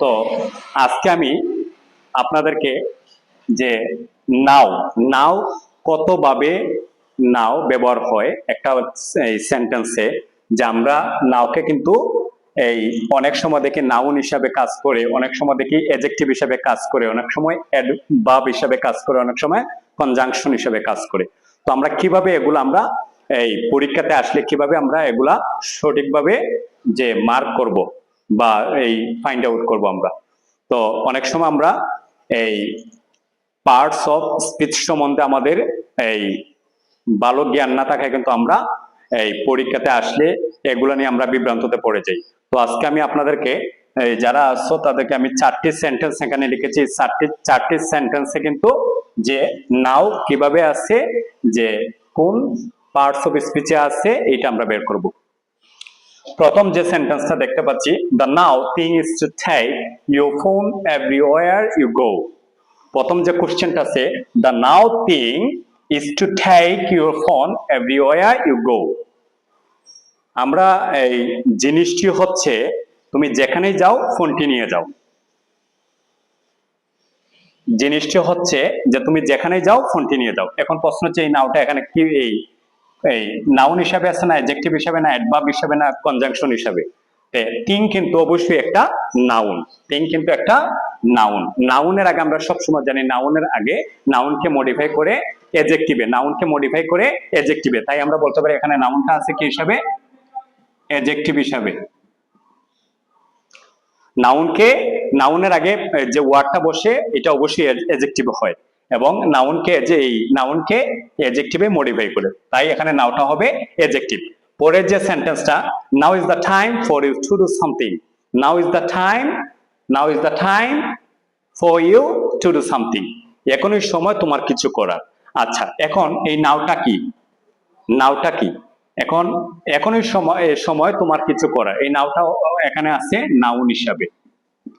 তো আজকে আমি আপনাদেরকে যে নাও নাও কতভাবে নাও ব্যবহার হয় একটা সেন্টেন্সে যে আমরা নাওকে কিন্তু এই অনেক সময় দেখি নাউন হিসাবে কাজ করে, অনেক সময় দেখি এজেক্টিভ হিসাবে কাজ করে, অনেক সময় ভাব হিসাবে কাজ করে, অনেক সময় কনজাংশন হিসাবে কাজ করে। তো আমরা কীভাবে এগুলো আমরা এই পরীক্ষাতে আসলে কীভাবে আমরা এগুলা সঠিকভাবে যে মার্ক করব? বা এই ফাইন্ড আউট করব আমরা। তো অনেক সময় আমরা এই পার্টস অফ স্পিচ সম্বন্ধে আমাদের এই ভালো জ্ঞান না থাকায় কিন্তু আমরা এই পরীক্ষাতে আসলে এগুলো নিয়ে আমরা বিভ্রান্ততে পড়ে যাই। তো আজকে আমি আপনাদেরকে যারা আসছো তাদেরকে আমি চারটি সেন্টেন্স এখানে লিখেছি। চারটি চারটি সেন্টেন্সে কিন্তু যে নাও কীভাবে আছে, যে কোন পার্টস অফ স্পিচে আছে, এইটা আমরা বের করব। প্রথম যে সেন্টেন্সটা দেখতে পাচ্ছি the now thing is to take your phone everywhere you go প্রথম যে কোশ্চেনটা আছে the now thing is to take your phone everywhere you go আমরা এই জিনিসটি হচ্ছে, তুমি যেখানেই যাও ফোনটি নিয়ে যাও। জিনিসটি হচ্ছে যে তুমি যেখানেই যাও ফোনটি নিয়ে যাও। এখন প্রশ্ন হচ্ছে, এই নাওটা এখানে কি, এই এই নাউন হিসাবে আছে না অ্যাডজেক্টিভ হিসাবে না অ্যাডভার্ব হিসাবে না কনজাংশন হিসাবে। টিং কিন্তু অবশ্যই একটা নাউন টিং কিন্তু একটা নাউন নাউনের আগে আমরা সবসময় জানি নাউনের আগে নাউনকে মডিফাই করে এজেক্টিভে নাউনকে মডিফাই করে এজেক্টিভে তাই আমরা বলতে পারি এখানে নাউনটা আছে কি হিসাবে? এজেক্টিভ হিসাবে। নাউনকে নাউনের আগে যে ওয়ার্ডটা বসে, এটা অবশ্যই এজেক্টিভ হয়। এবং নাউনকে যে এই নাউনকে এজেক্টিভে মডিফাই করে। তাই এখানে নাউটা হবে এজেক্টিভ পরের যে সেন্টেন্সটা now is the time for you to do something now is the time now is the time for you to do something এখনই সময় তোমার কিছু করার। আচ্ছা এখন এই নাওটা কি? নাওটা কি? এখন, এখনই সময় সময় তোমার কিছু করার। এই নাওটা এখানে আছে নাউন হিসাবে।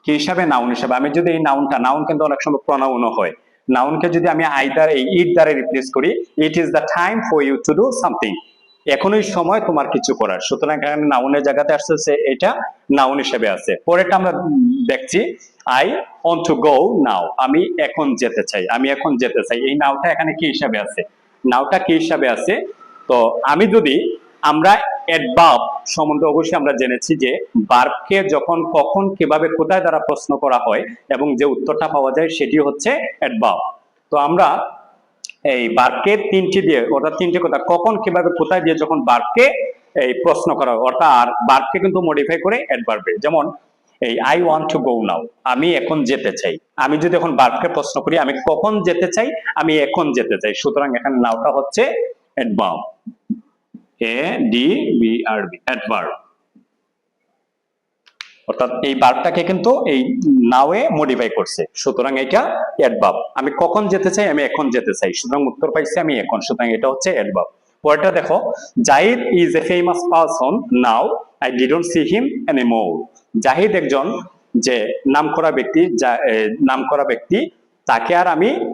কি হিসাবে? নাউন হিসাবে। আমি যদি এই নাউনটা নাউন কিন্তু অনেক সময় প্রনাউনও হয়। নাউনকে যদি আমি আইদার এই ইট দ্বারা রিপ্লেস করি it is the time for you to do something এখনই সময় তোমার কিছু করার। সুতরাং এখানে নাউনের জায়গাতে আসতেছে, এটা নাউন হিসেবে আছে। পরেরটা আমরা দেখছি I want to go now আমি এখন যেতে চাই, আমি এখন যেতে চাই। এই নাওটা এখানে কি হিসাবে আছে? নাওটা কি হিসাবে আছে? তো আমি যদি আমরা অ্যাডভার্ব সম্বন্ধে অবশ্যই আমরা জেনেছি যে বার্বকে যখন, কখন, কীভাবে, কোথায় দ্বারা প্রশ্ন করা হয় এবং যে উত্তরটা পাওয়া যায় সেটি হচ্ছে অ্যাডভার্ব তো আমরা এই বার্বকে তিনটি দিয়ে, অর্থাৎ তিনটি কথা, কখন, কীভাবে, কোথায় দিয়ে যখন বার্বকে এই প্রশ্ন করা হয়, অর্থাৎ আর বার্বকে কিন্তু মডিফাই করে অ্যাডভার্বে যেমন এই I want to go now আমি এখন যেতে চাই। আমি যদি এখন বার্বকে প্রশ্ন করি, আমি কখন যেতে চাই? আমি এখন যেতে চাই। সুতরাং এখানে নাওটা হচ্ছে adverb A D V R B adverb অর্থাৎ এই বার্বটাকে কিন্তু এই নাওয়ে মডিফাই করছে। সুতরাং এটা অ্যাডভার্ব আমি কখন যেতে চাই আমি এখন যেতে চাই। সুতরাং উত্তর পাইছি আমি এখন। সুতরাং এটা হচ্ছে অ্যাডভার্ব পরেরটা দেখো Zahid is a famous person now I didn't see him anymore Zahid একজন যে নামকরা ব্যক্তি যা- এ, নামকরা ব্যক্তি তাকে আর আমি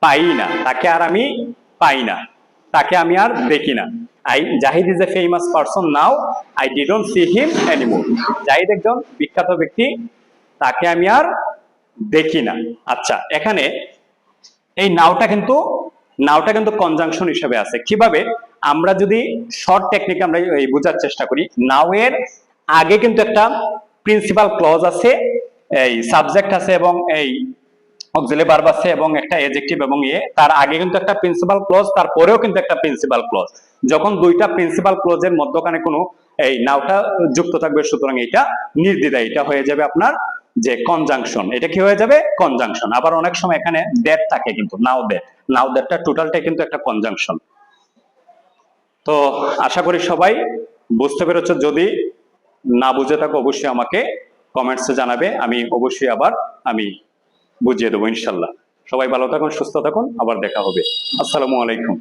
পাই না। তাকে আর আমি পাই না। তাকে আমি আর দেখি না। I Zahid is a famous person now I didn't see him anymore Zahid একজন বিখ্যাত ব্যক্তি, তাকে আমি আর দেখি না। আচ্ছা এখানে এই নাওটা কিন্তু নাওটা কিন্তু কনজাংশন হিসেবে আছে। কীভাবে? আমরা যদি শর্ট টেকনিক আমরা এই বোঝার চেষ্টা করি। নাও এর আগে কিন্তু একটা প্রিন্সিপাল ক্লজ আছে, এই সাবজেক্ট আছে এবং এই অক্সিলি ভার্ব আছে এবং একটা এজেক্টিভ এবং ইয়ে। তার আগে কিন্তু একটা প্রিন্সিপাল ক্লজ তারপরেও কিন্তু একটা প্রিন্সিপাল ক্লজ যখন দুইটা প্রিন্সিপাল ক্লজের মধ্যখানে কোনো, এই নাওটা যুক্ত থাকবে, সুতরাং এটা নির্দ্বিধা এটা হয়ে যাবে আপনার যে কনজাংশন এটা কি হয়ে যাবে? কনজাংশন আবার অনেক সময় এখানে দ্যাট থাকে কিন্তু নাও দ্যাট নাও দ্যাটটা টোটালটাই কিন্তু একটা কনজাংশন তো আশা করি সবাই বুঝতে পেরেছ। যদি না বুঝে থাকো, অবশ্যই আমাকে কমেন্টসে জানাবে। আমি অবশ্যই আবার, আমি বুঝিয়ে দেবো ইনশাল্লাহ। সবাই ভালো থাকুন সুস্থ থাকুন আবার দেখা হবে। আসসালামু আলাইকুম।